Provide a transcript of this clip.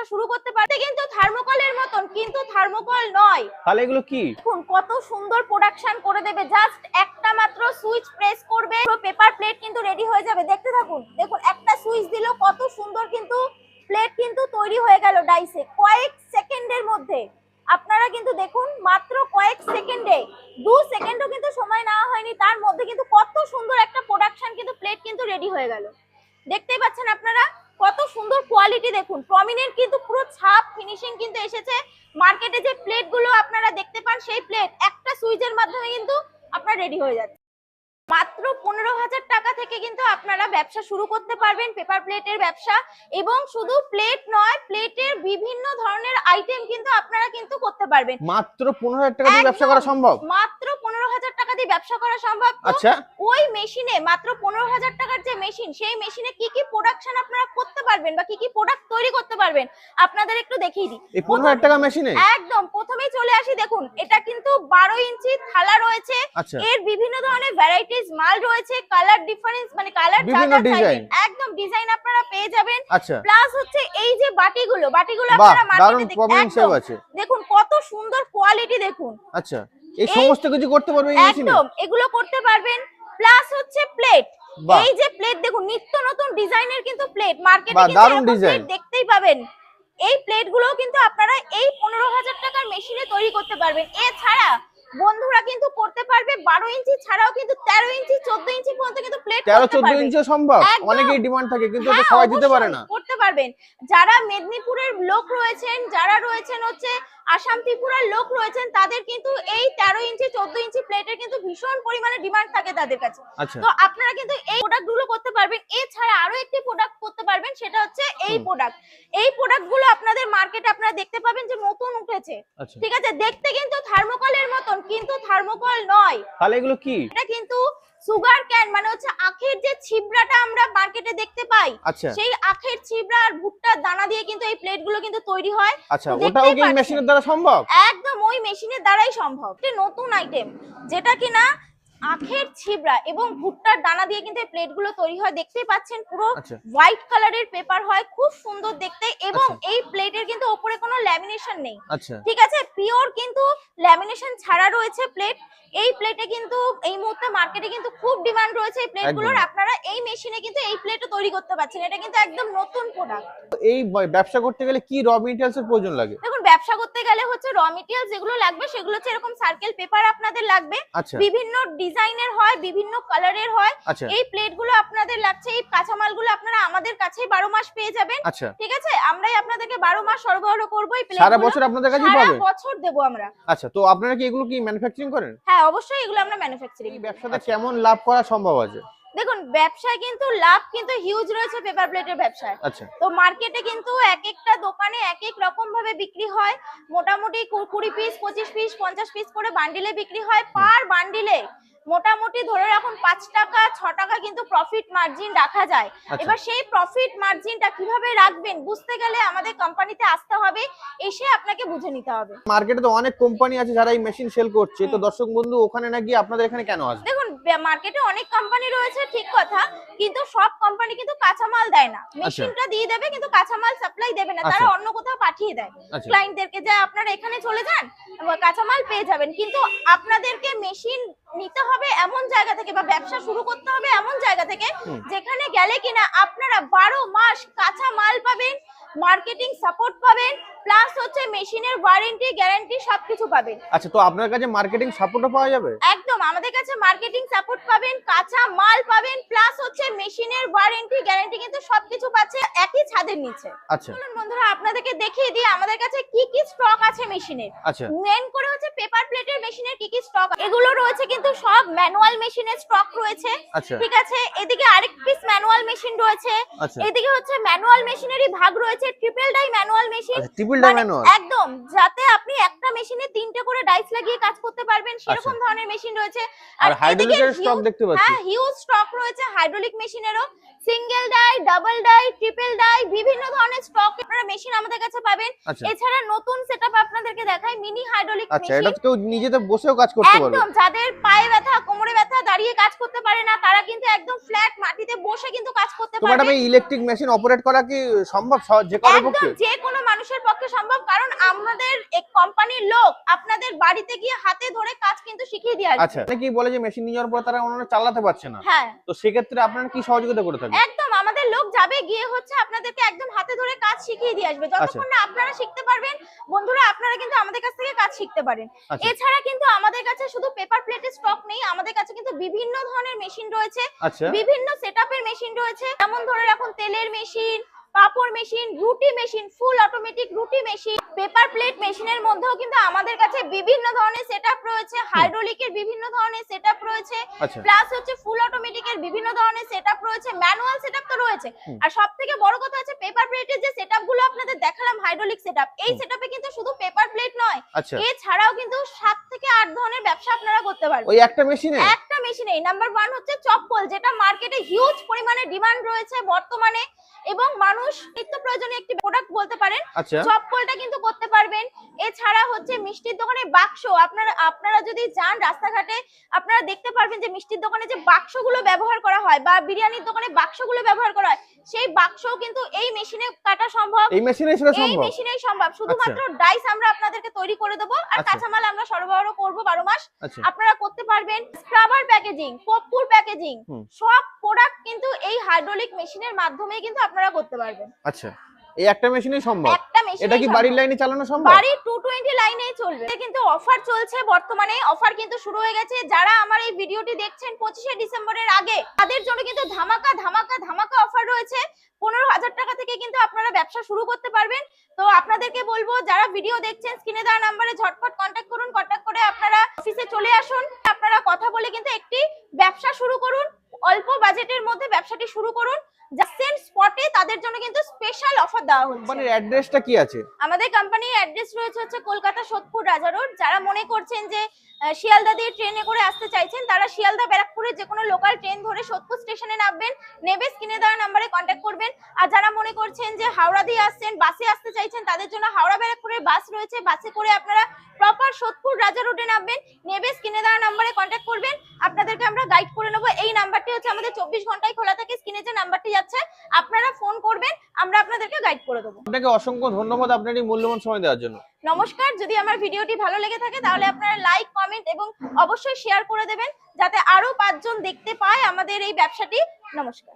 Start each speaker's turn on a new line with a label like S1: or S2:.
S1: ব্যবসা শুরু করতে পারতে কিন্তু থার্মোকলের মতন কিন্তু থার্মোকল নয়।
S2: তাহলে এগুলো কি?
S1: দেখুন কত সুন্দর প্রোডাকশন করে দেবে। জাস্ট একটা মাত্র সুইচ প্রেস করবে পুরো পেপার প্লেট কিন্তু রেডি হয়ে যাবে। দেখতে থাকুন দেখুন একটা সুইচ দিল কত সুন্দর কিন্তু প্লেট কিন্তু তৈরি হয়ে গেল ডাইসে কয়েক সেকেন্ডের মধ্যে। আপনারা কিন্তু দেখুন মাত্র কয়েক সেকেন্ডে দু সেকেন্ডও কিন্তু সময় নেওয়া হয়নি। তার মধ্যে কিন্তু কত সুন্দর একটা প্রোডাকশন কিন্তু প্লেট কিন্তু রেডি হয়ে গেল। দেখতেই পাচ্ছেন আপনারা? কত সুন্দর কোয়ালিটি দেখুন। প্রমিনেন্ট কিন্তু পুরো ছাপ ফিনিশিং কিন্তু এসেছে। মার্কেটে যে প্লেটগুলো আপনারা দেখতে পান, সেই প্লেট একটা সুইচের মাধ্যমে কিন্তু আপনার রেডি হয়ে যাচ্ছে। মাত্র পনেরো হাজার টাকা থেকে কিন্তু আপনারা ব্যবসা শুরু করতে পারবেন পেপার প্লেটের ব্যবসা। এবং শুধু প্লেট নয় প্লেটের বিভিন্ন ধরনের আইটেম কিন্তু আপনারা কিন্তু করতে পারবেন।
S2: মাত্র পনেরো হাজার টাকা দিয়ে ব্যবসা করা সম্ভব?
S1: মাত্র পনেরো হাজার টাকা দিয়ে ব্যবসা করা সম্ভব।
S2: আচ্ছা।
S1: ওই মেশিনে মাত্র পনেরো হাজার টাকার যে মেশিন সেই মেশিনে কি কি প্রোডাকশন আপনারা করতে পারবেন বা কি কি প্রোডাক্ট তৈরি করতে পারবেন আপনাদের একটু দেখিয়ে দিই।
S2: এই পনেরো হাজার টাকা মেশিনে
S1: একদম। প্রথমেই চলে আসি দেখুন এটা কিন্তু বারো ইঞ্চি থালা রয়েছে।
S2: আচ্ছা।
S1: এর বিভিন্ন ধরনের ভ্যারাইটিস মাল রয়েছে কালার ডিফারেন্স মানে কালার
S2: বিভিন্ন design।
S1: একদম ডিজাইন আপনারা পেয়ে যাবেন।
S2: আচ্ছা।
S1: প্লাস হচ্ছে এই যে বাটিগুলো বাটিগুলো আপনারা মার্কেটে
S2: আছে।
S1: দেখুন কত সুন্দর কোয়ালিটি দেখুন।
S2: আচ্ছা এই সমস্ত কিছু করতে পারবে এই মেশিনে
S1: একদম এগুলো করতে পারবেন। প্লাস হচ্ছে প্লেট এই যে প্লেট দেখুন নিত্য নতুন ডিজাইনের কিন্তু প্লেট মার্কেটে কিন্তু দেখতেই পাবেন। এই প্লেটগুলো কিন্তু আপনারা এই পনেরো হাজার টাকার মেশিনে তৈরি করতে পারবেন। এছাড়া বন্ধুরা কিন্তু করতে পারবে বারো ইঞ্চি ছাড়াও কিন্তু তেরো ইঞ্চি চোদ্দ ইঞ্চি পর্যন্ত কিন্তু প্লেট
S2: তেরো চোদ্দ ইঞ্চিও সম্ভব? অনেকেই ডিমান্ড থাকে কিন্তু এটা
S1: হ্যাঁ,
S2: সবাই দিতে পারে না।
S1: করতে পারবেন। যারা মেদিনীপুরের লোক রয়েছেন যারা রয়েছেন হচ্ছে আসাম ত্রিপুরার লোক রয়েছেন তাদের কিন্তু এই তেরো ইঞ্চি চোদ্দ ইঞ্চি প্লেটের কিন্তু ভীষণ পরিমাণে ডিমান্ড থাকে তাদের কাছে।
S2: আচ্ছা।
S1: তো আপনারা কিন্তু এই প্রোডাক্টগুলো করতে পারবেন। এছাড়া আরও একটি প্রোডাক্ট করতে পারবেন সেটা হচ্ছে এই প্রোডাক্ট এই প্রোডাক্টগুলো আপনাদের মার্কেটে আপনারা দেখতে পাবেন যে নতুন উঠেছে।
S2: আচ্ছা।
S1: ঠিক আছে? দেখতে কিন্তু থার্মোকলের মতন। কিন্তু থার্মোকল নয়।
S2: তাহলে এগুলো কি?
S1: এটা কিন্তু সুগার ক্যান মানে হচ্ছে আখের যে ছিবড়াটা আমরা মার্কেটে দেখতে পাই
S2: আচ্ছা।
S1: সেই আখের ছিবড়া আর ভুট্টার দানা দিয়ে কিন্তু এই প্লেটগুলো কিন্তু তৈরি হয়।
S2: আচ্ছা ওটাও কি মেশিনের দ্বারা সম্ভব?
S1: একদম ওই মেশিনের দ্বারাই সম্ভব। এটা নতুন আইটেম যেটা কিনা আখের ছিবড়া এবং ভুট্টার দানা দিয়ে কিন্তু এই প্লেটগুলো তৈরি হয়। দেখতেই পাচ্ছেন পুরো হোয়াইট কালারের পেপার হয় খুব সুন্দর দেখতে এবং
S2: আচ্ছা।
S1: এই প্লেটের কিন্তু ওপরে কোনো ল্যামিনেশন নেই।
S2: আচ্ছা।
S1: ঠিক আছে? পিওর কিন্তু ল্যামিনেশন ছাড়া রয়েছে প্লেট এই প্লেটে কিন্তু এই মুহূর্তে মার্কেটে কিন্তু খুব ডিমান্ড রয়েছে এই প্লেটগুলোর। আপনারা এই মেশিনে কিন্তু এই প্লেটও তৈরি করতে পারছেন। এটা কিন্তু একদম নতুন প্রোডাক্ট
S2: এই ব্যবসা করতে গেলে কি র মেটেরিয়ালস এর প্রয়োজন লাগে?
S1: দেখুন ব্যবসা করতে গেলে হচ্ছে র মেটেরিয়াল যেগুলো লাগবে সেগুলো হচ্ছে এরকম সার্কেল পেপার আপনাদের লাগবে।
S2: আচ্ছা।
S1: বিভিন্ন ডিজাইনের হয় বিভিন্ন কালারের হয়।
S2: আচ্ছা।
S1: এই প্লেটগুলো আপনাদের লাগছে এই কাঁচামালগুলো আপনারা আমাদের কাছেই বারো মাস পেয়ে যাবেন।
S2: আচ্ছা।
S1: ঠিক আছে? আমরাই আপনাদেরকে বারো মাস সরবরাহ করব এই
S2: সারা বছর আপনাদের কাছেই
S1: সারা বছর দেবো আমরা।
S2: আচ্ছা তো আপনারা কি এগুলো কি ম্যানুফ্যাকচারিং করেন?
S1: হ্যাঁ অবশ্যই এগুলো আমরা ম্যানুফ্যাকচারিং
S2: এই ব্যবসাতে কেমন লাভ করা সম্ভব আছে?
S1: দেখুন ব্যবসায় কিন্তু লাভ কিন্তু হিউজ রয়েছে পেপার প্লেটের ব্যবসায়।
S2: আচ্ছা।
S1: তো মার্কেটে কিন্তু এক একটা দোকানে এক এক রকম ভাবে বিক্রি হয়। মোটামুটি কুড়ি পিস পঁচিশ পিস পঞ্চাশ পিস করে বান্ডিলে বিক্রি হয়। পার বান্ডিলে মোটামুটি ধরে রাখুন পাঁচ টাকা ছ টাকা কিন্তু প্রফিট মার্জিন রাখা যায়।
S2: আচ্ছা।
S1: এবার সেই প্রফিট মার্জিনটা কীভাবে রাখবেন বুঝতে গেলে আমাদের কোম্পানিতে আসতে হবে এসে আপনাকে বুঝে নিতে হবে।
S2: মার্কেটে তো অনেক কোম্পানি আছে যারা এই মেশিন সেল করছে। তো। দর্শক বন্ধু ওখানে না গিয়ে আপনাদের এখানে কেন আসবে?
S1: দেখুন মার্কেটে অনেক কোম্পানি রয়েছে ঠিক কথা কিন্তু সব কোম্পানি কিন্তু কাঁচামাল দেয় না। মেশিনটা দিয়ে দেবে কিন্তু কাঁচামাল সাপ্লাই দেবে না। তারা
S2: আচ্ছা।
S1: অন্য কোথাও পাঠিয়ে দেয়।
S2: আচ্ছা।
S1: ক্লায়েন্টদেরকে যে আপনারা এখানে চলে যান কাঁচামাল পেয়ে যাবেন। কিন্তু আপনাদেরকে মেশিন নিতে হবে এমন জায়গা থেকে বা ব্যবসা শুরু করতে হবে এমন জায়গা থেকে যেখানে গেলে কিনা আপনারা বারো মাস কাঁচা মাল পাবেন মার্কেটিং সাপোর্ট পাবেন প্লাস হচ্ছে মেশিনের ওয়ারেন্টি গ্যারান্টি সবকিছু পাবেন।
S2: আচ্ছা তো আপনার কাছে মার্কেটিং সাপোর্টও পাওয়া যাবে?
S1: একদম আমাদের কাছে মার্কেটিং সাপোর্ট পাবেন কাঁচা মাল পাবেন প্লাস হচ্ছে মেশিনের ওয়ারেন্টি গ্যারান্টি কিন্তু সবকিছু পাচ্ছে একই ছাদের নিচে।
S2: আচ্ছা।
S1: বন্ধুরা আপনাদেরকে দেখিয়ে দিই আমাদের কাছে কি কি স্টক আছে মেশিনের।
S2: আচ্ছা।
S1: মেন করে মেশিনের কি কি স্টক এগুলো রয়েছে কিন্তু সব ম্যানুয়াল মেশিনের স্টক রয়েছে।
S2: আচ্ছা।
S1: ঠিক আছে? এদিকে আরেক পিস ম্যানুয়াল মেশিন রয়েছে।
S2: আচ্ছা।
S1: এদিকে হচ্ছে ম্যানুয়াল মেশিনেরই ভাগ রয়েছে। ট্রিপল ডাই ম্যানুয়াল মেশিন
S2: আচ্ছা ট্রিপল ডাই ম্যানুয়াল
S1: একদম যাতে আপনি একটা মেশিনে তিনটে করে ডাইস লাগিয়ে কাজ করতে পারবেন সেরকম ধরনের মেশিন রয়েছে।
S2: আচ্ছা। আর
S1: এদিকে
S2: হাইড্রোলিকের স্টক দেখতে পাচ্ছি।
S1: হ্যাঁ হিউজ স্টক রয়েছে hydraulic মেশিনেরও single die double die triple die বিভিন্ন ধরনের স্টক আপনারা মেশিন আমাদের কাছে পাবেন।
S2: আচ্ছা।
S1: এছাড়া নতুন সেটআপ আপনাদেরকে দেখাই মিনি হাইড্রোলিক মেশিন
S2: আচ্ছা এটা কেউ নিজেতে বসেও কাজ করতে পারবে।
S1: একদম যাদের পায়ে ব্যথা কোমরে ব্যথা দাঁড়িয়ে কাজ করতে পারে না তারা কিন্তু একদম ফ্ল্যাট মাটিতে বসে কিন্তু কাজ করতে পারবে।
S2: ম্যাডাম এই ইলেকট্রিক মেশিন অপারেট করা কি সম্ভব? যে
S1: একদম
S2: পক্ষে?
S1: যে কোনো মানুষের পক্ষে সম্ভব কারণ আমাদের এক কোম্পানির লোক আপনাদের বাড়িতে গিয়ে হাতে ধরে কাজ কিন্তু শিখিয়ে দিয়ে আসবে।
S2: আচ্ছা। অনেকেই বলে যে মেশিন নিয়ে যাওয়ার পর তারা ওনারা চালাতে পারছে না।
S1: হ্যাঁ।
S2: তো সেক্ষেত্রে আপনারা কি সহযোগিতা করে থাকেন?
S1: একদম আমাদের লোক যাবে গিয়ে হচ্ছে আপনাদেরকে একদম হাতে ধরে কাজ শিখিয়ে দিয়ে আসবে। যতক্ষণ না আপনারা শিখতে পারবেন বন্ধুরা আপনারা কিন্তু আমাদের কাছ থেকে কাজ শিখতে পারেন।
S2: আচ্ছা।
S1: এছাড়া কিন্তু আমাদের কাছে শুধু পেপার প্লেটের স্টক নেই আমাদের কাছে কিন্তু বিভিন্ন ধরনের মেশিন রয়েছে।
S2: আচ্ছা।
S1: বিভিন্ন সেটআপের মেশিন রয়েছে। যেমন ধরে রাখুন তেলের মেশিন পাপড় মেশিন রুটি মেশিন ফুল অটোমেটিক রুটি মেশিন পেপার প্লেট মেশিনের মধ্যেও কিন্তু আমাদের কাছে বিভিন্ন ধরনের সেটআপ রয়েছে হাইড্রোলিকের বিভিন্ন ধরনের সেটআপ রয়েছে
S2: আচ্ছা।
S1: প্লাস হচ্ছে ফুল অটোমেটিকের বিভিন্ন ধরনের সেটআপ রয়েছে ম্যানুয়াল সেটআপ তো রয়েছে। আর সব থেকে বড় কথা হচ্ছে পেপার প্লেটের যে সেটআপগুলো আপনাদের দেখালাম হাইড্রোলিক সেটআপ এই। সেটআপে কিন্তু শুধু পেপার প্লেট নয়
S2: আচ্ছা।
S1: এছাড়াও কিন্তু সাত থেকে আট ধরনের ব্যবসা আপনারা করতে পারবেন।
S2: ওই একটা মেশিনে
S1: একটা মেশিনে নাম্বার ওয়ান হচ্ছে চপ্পল যেটা মার্কেটে হিউজ পরিমাণে ডিমান্ড রয়েছে বর্তমানে। এবং মানুষ নিত্য প্রয়োজনীয় একটি প্রোডাক্ট বলতে পারেন।
S2: জব
S1: চপ্পলটা কিন্তু করতে পারবেন। এছাড়া হচ্ছে মিষ্টির দোকানে বাক্স আপনারা আপনারা যদি যান রাস্তাঘাটে আপনারা দেখতে পারবেন যে মিষ্টির দোকানে যে বাক্সগুলো ব্যবহার করা হয় বা বিরিয়ানির দোকানে বাক্সগুলো ব্যবহার করা হয় সেই বাক্সও কিন্তু এই মেশিনে কাটা সম্ভব।
S2: এই মেশিনে সেটা
S1: এই মেশিনেই সম্ভব। শুধুমাত্র ডাইস আমরা আপনাদেরকে তৈরি করে দেবো আর
S2: আচ্ছা।
S1: কাঁচামাল আমরা সরবরাহ করব বারো মাস।
S2: আচ্ছা।
S1: আপনারা করতে পারবেন স্ক্রাবার প্যাকেজিং কর্পূর প্যাকেজিং সব প্রোডাক্ট কিন্তু এই হাইড্রোলিক মেশিনের মাধ্যমেই কিন্তু আপনারা করতে পারবেন।
S2: আচ্ছা। এই একটা মেশিনেই সম্ভব?
S1: মেশিন
S2: এটা কি বাড়ির লাইনে চালানো সম্ভব?
S1: বাড়ির টু টোয়েন্টি লাইনেই চলবে। কিন্তু অফার চলছে বর্তমানে। অফার কিন্তু শুরু হয়ে গেছে। যারা আমার এই ভিডিওটি দেখছেন পঁচিশে ডিসেম্বরের আগে তাদের জন্য কিন্তু ধামাকা ধামাকা ধামাকা অফার রয়েছে। পনেরো হাজার টাকা থেকে কিন্তু আপনারা ব্যবসা শুরু করতে পারবেন। তো আপনাদেরকে বলব যারা ভিডিও দেখছেন স্ক্রিনে দেওয়া নাম্বারে ঝটপট কন্ট্যাক্ট করুন। কন্ট্যাক্ট করে আপনারা অফিসে চলে আসুন। আপনারা কথা বলে কিন্তু একটি ব্যবসা শুরু করুন। অল্প বাজেটের মধ্যে ব্যবসাটি শুরু করুন। সেম স্পটে তাদের জন্য কিন্তু স্পেশাল অফার দেওয়া হচ্ছে।
S2: কোম্পানির অ্যাড্রেসটা কি আছে?
S1: আমাদের কোম্পানির অ্যাড্রেস রয়েছে হচ্ছে কলকাতা সোদপুর রাজা রোড যারা মনে করছেন যে শিয়ালদা দিয়ে ট্রেনে করে আসতে চাইছেন তারা শিয়ালদা ব্যারাকপুরের যে কোনো লোকাল ট্রেন ধরে সোদপুর স্টেশনে নামবেন। নেবে স্ক্রিনে দেওয়া নাম্বারে কন্ট্যাক্ট করবেন। আর যারা মনে করছেন যে হাওড়া দিয়ে আসছেন বাসে আসতে চাইছেন তাদের জন্য হাওড়া ব্যারাকপুরের বাস রয়েছে। বাসে করে আপনারা প্রপার সোদপুর রাজা রোডে নামবেন। নেবে স্ক্রিনে দেওয়া নাম্বারে কন্ট্যাক্ট করবেন। আপনাদেরকে আমরা গাইড করে নেব। এই নাম্বারটি হচ্ছে আমাদের চব্বিশ ঘন্টায় খোলা থাকে স্ক্রিনে যে নাম্বারটি যাচ্ছে আপনারা ফোন করবেন আমরা আপনাদেরকে গাইড করে দেবো।
S2: আপনাকে অসংখ্য ধন্যবাদ আপনার এই মূল্যবান সময় দেওয়ার জন্য।
S1: নমস্কার যদি আমার ভিডিওটি ভালো লেগে থাকে তাহলে আপনারা লাইক কমেন্ট এবং অবশ্যই শেয়ার করে দেবেন যাতে আরও পাঁচজন দেখতে পায় আমাদের এই ব্যবসাটি। নমস্কার।